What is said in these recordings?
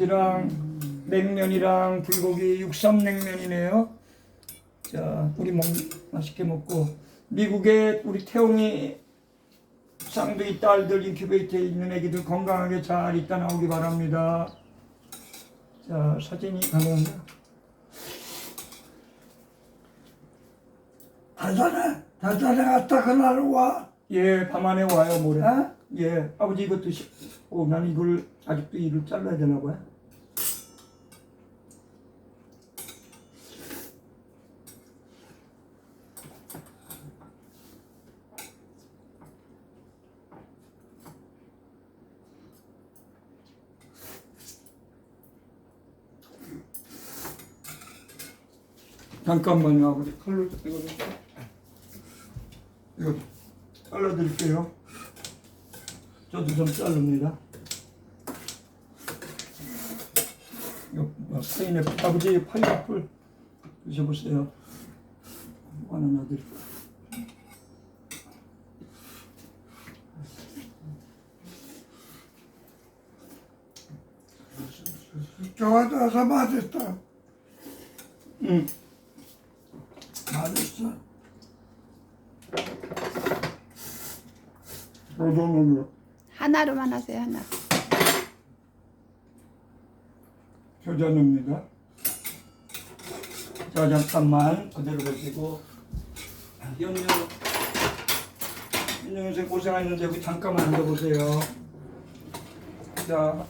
이랑 냉면이랑 불고기 육삼 냉면이네요. 자, 우리 먹 맛있게 먹고 미국에 우리 태용이 쌍둥이 딸들 인큐베이터에 있는 애기들 건강하게 잘 있다 나오기 바랍니다. 자, 사진이 가능한가? 다산에 다산에 갔다 그날 와. 예, 밤안에 와요, 모레. 어? 예, 아버지 이것도 시... 오, 난 이걸 아직도 이를 잘라야 되나 봐요. 잠깐만요, 아버지. 칼로 이거 좀 이거 잘라드릴게요. 저도 좀 자릅니다. 이거 뭐 파인애플, 아버지 파인애플 드셔보세요. 하나 놔드릴게요. 좋아져서 맛있어. 응. 맛있어. 조정은 하나로만 하세요 하나. 효자입니다. 자 잠깐만 그대로 보시고 현영 선생 고생하셨는데 여기 잠깐만 앉아보세요. 자,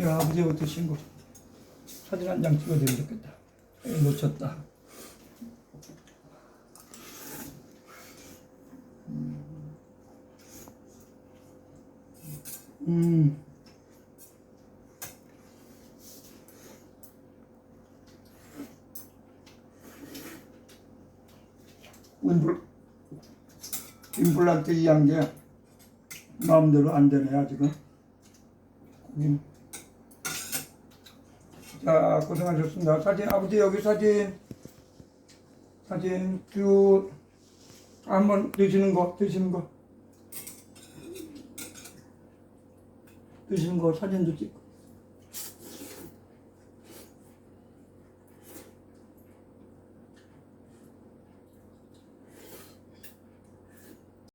야 아버지부터 신고 사진 한 장 찍어드리면 좋겠다. 놓쳤다. 음. 임플, 임플란트 이한 게 마음대로 안 되네 아직은. 거긴. 자 고생하셨습니다. 사진 아버지 여기 사진. 사진 쭉 한번 드시는 거 드시는 거. 드시는 거 사진도 찍고